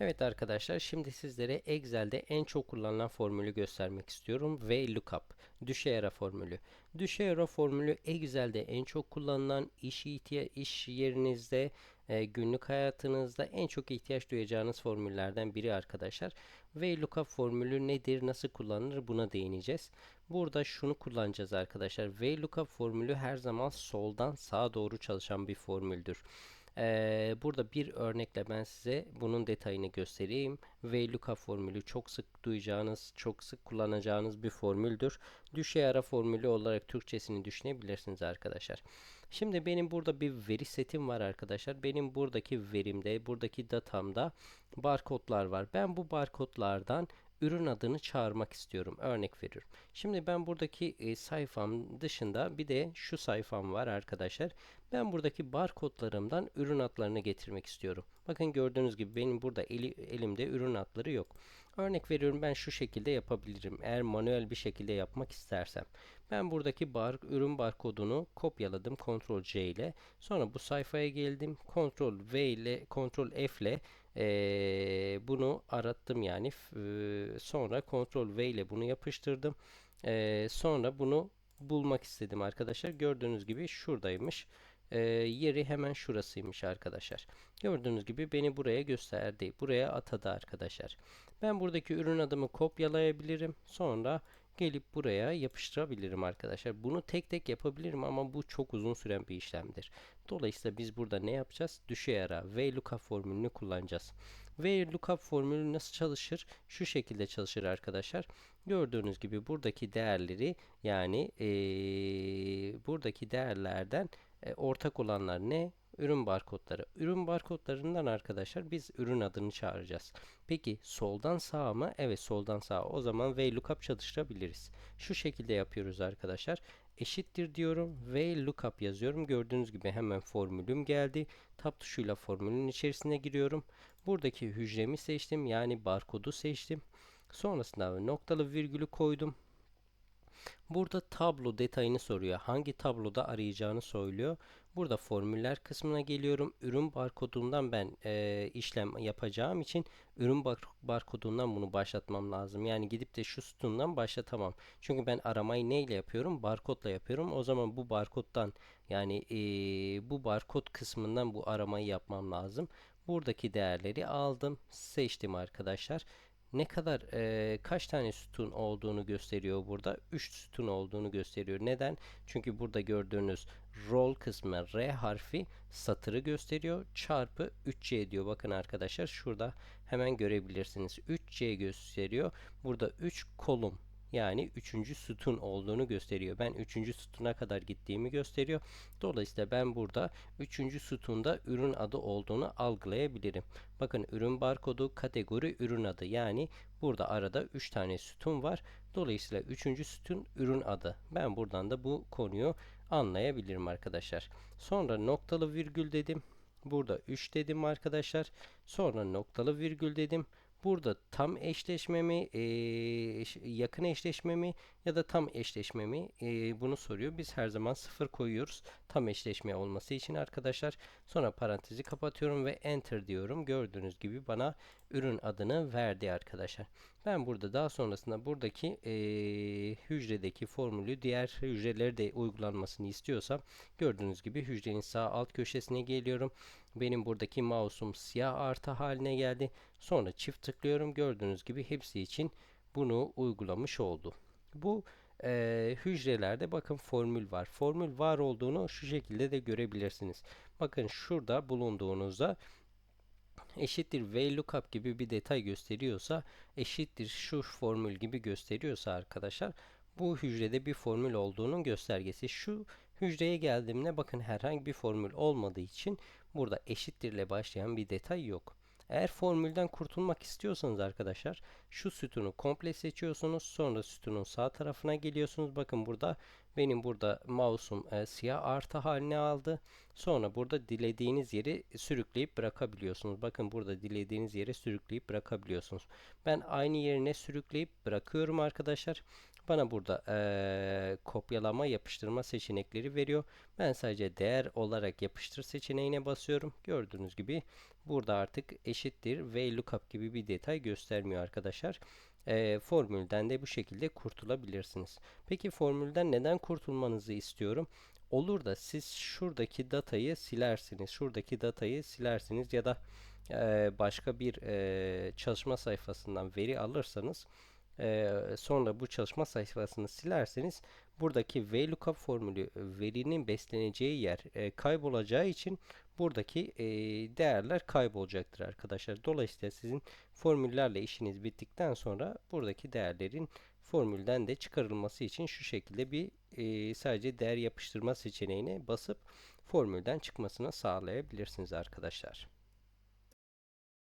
Evet arkadaşlar şimdi sizlere Excel'de en çok kullanılan formülü göstermek istiyorum. VLOOKUP. Düşey ara formülü. Düşey ara formülü Excel'de en çok kullanılan iş, ihtiya iş yerinizde, e, günlük hayatınızda en çok ihtiyaç duyacağınız formüllerden biri arkadaşlar. VLOOKUP formülü nedir, nasıl kullanılır buna değineceğiz. Burada şunu kullanacağız arkadaşlar. VLOOKUP formülü her zaman soldan sağa doğru çalışan bir formüldür. Ee, burada bir örnekle ben size bunun detayını göstereyim. VLOOKUP formülü çok sık duyacağınız, çok sık kullanacağınız bir formüldür. Düşey ara formülü olarak Türkçesini düşünebilirsiniz arkadaşlar. Şimdi benim burada bir veri setim var arkadaşlar. Benim buradaki verimde, buradaki datamda barkodlar var. Ben bu barkodlardan ürün adını çağırmak istiyorum. Örnek veriyorum. Şimdi ben buradaki e, sayfam dışında bir de şu sayfam var arkadaşlar. Ben buradaki barkodlarımdan ürün adlarını getirmek istiyorum. Bakın gördüğünüz gibi benim burada eli, elimde ürün adları yok. Örnek veriyorum ben şu şekilde yapabilirim. Eğer manuel bir şekilde yapmak istersem. Ben buradaki bar, ürün barkodunu kopyaladım Ctrl C ile. Sonra bu sayfaya geldim. Ctrl V ile Ctrl F ile ee, bunu arattım yani. Ee, sonra Ctrl V ile bunu yapıştırdım. Ee, sonra bunu bulmak istedim arkadaşlar. Gördüğünüz gibi şuradaymış. Ee, yeri hemen şurasıymış arkadaşlar. Gördüğünüz gibi beni buraya gösterdi. Buraya atadı arkadaşlar. Ben buradaki ürün adımı kopyalayabilirim. Sonra gelip buraya yapıştırabilirim arkadaşlar. Bunu tek tek yapabilirim ama bu çok uzun süren bir işlemdir. Dolayısıyla biz burada ne yapacağız? Düşey ara VLOOKUP formülünü kullanacağız. VLOOKUP formülü nasıl çalışır? Şu şekilde çalışır arkadaşlar. Gördüğünüz gibi buradaki değerleri yani ee, buradaki değerlerden e, ortak olanlar ne? Ürün barkodları. Ürün barkodlarından arkadaşlar biz ürün adını çağıracağız. Peki soldan sağa mı? Evet soldan sağa. O zaman VLOOKUP çalıştırabiliriz. Şu şekilde yapıyoruz arkadaşlar. Eşittir diyorum ve lookup yazıyorum. Gördüğünüz gibi hemen formülüm geldi. Tab tuşuyla formülün içerisine giriyorum. Buradaki hücremi seçtim. Yani barkodu seçtim. Sonrasında noktalı virgülü koydum. Burada tablo detayını soruyor. Hangi tabloda arayacağını söylüyor. Burada formüller kısmına geliyorum. Ürün barkodundan ben e, işlem yapacağım için ürün bar barkodundan bunu başlatmam lazım. Yani gidip de şu sütundan başlatamam. Çünkü ben aramayı neyle yapıyorum? Barkodla yapıyorum. O zaman bu barkoddan yani e, bu barkod kısmından bu aramayı yapmam lazım. Buradaki değerleri aldım. Seçtim arkadaşlar ne kadar e, kaç tane sütun olduğunu gösteriyor burada. 3 sütun olduğunu gösteriyor. Neden? Çünkü burada gördüğünüz roll kısmı R harfi satırı gösteriyor. Çarpı 3C diyor. Bakın arkadaşlar şurada hemen görebilirsiniz. 3C gösteriyor. Burada 3 kolum yani üçüncü sütun olduğunu gösteriyor. Ben üçüncü sütuna kadar gittiğimi gösteriyor. Dolayısıyla ben burada üçüncü sütunda ürün adı olduğunu algılayabilirim. Bakın ürün barkodu kategori ürün adı yani burada arada 3 tane sütun var. Dolayısıyla üçüncü sütun ürün adı. Ben buradan da bu konuyu anlayabilirim arkadaşlar. Sonra noktalı virgül dedim. Burada 3 dedim arkadaşlar. Sonra noktalı virgül dedim. Burada tam eşleşme mi, e, yakın eşleşme mi ya da tam eşleşme mi e, bunu soruyor. Biz her zaman sıfır koyuyoruz tam eşleşme olması için arkadaşlar. Sonra parantezi kapatıyorum ve enter diyorum. Gördüğünüz gibi bana ürün adını verdi arkadaşlar. Ben burada daha sonrasında buradaki e, hücredeki formülü diğer hücreleri de uygulanmasını istiyorsam gördüğünüz gibi hücrenin sağ alt köşesine geliyorum. Benim buradaki mouse'um siyah artı haline geldi. Sonra çift tıklıyorum. Gördüğünüz gibi hepsi için bunu uygulamış oldu. Bu e, hücrelerde bakın formül var. Formül var olduğunu şu şekilde de görebilirsiniz. Bakın şurada bulunduğunuzda eşittir VLOOKUP gibi bir detay gösteriyorsa eşittir şu formül gibi gösteriyorsa arkadaşlar bu hücrede bir formül olduğunun göstergesi. Şu hücreye geldiğimde bakın herhangi bir formül olmadığı için burada eşittirle başlayan bir detay yok. Eğer formülden kurtulmak istiyorsanız arkadaşlar şu sütunu komple seçiyorsunuz. Sonra sütunun sağ tarafına geliyorsunuz. Bakın burada benim burada mouse'um e, siyah artı haline aldı. Sonra burada dilediğiniz yeri sürükleyip bırakabiliyorsunuz. Bakın burada dilediğiniz yere sürükleyip bırakabiliyorsunuz. Ben aynı yerine sürükleyip bırakıyorum arkadaşlar. Bana burada e, kopyalama yapıştırma seçenekleri veriyor. Ben sadece değer olarak yapıştır seçeneğine basıyorum. Gördüğünüz gibi burada artık eşittir ve lookup gibi bir detay göstermiyor arkadaşlar. E, formülden de bu şekilde kurtulabilirsiniz. Peki formülden neden kurtulmanızı istiyorum? Olur da siz şuradaki datayı silersiniz. Şuradaki datayı silersiniz ya da e, başka bir e, çalışma sayfasından veri alırsanız e, sonra bu çalışma sayfasını silerseniz buradaki VLOOKUP formülü verinin besleneceği yer e, kaybolacağı için buradaki e, değerler kaybolacaktır arkadaşlar. Dolayısıyla sizin formüllerle işiniz bittikten sonra buradaki değerlerin formülden de çıkarılması için şu şekilde bir e, sadece değer yapıştırma seçeneğine basıp formülden çıkmasını sağlayabilirsiniz arkadaşlar.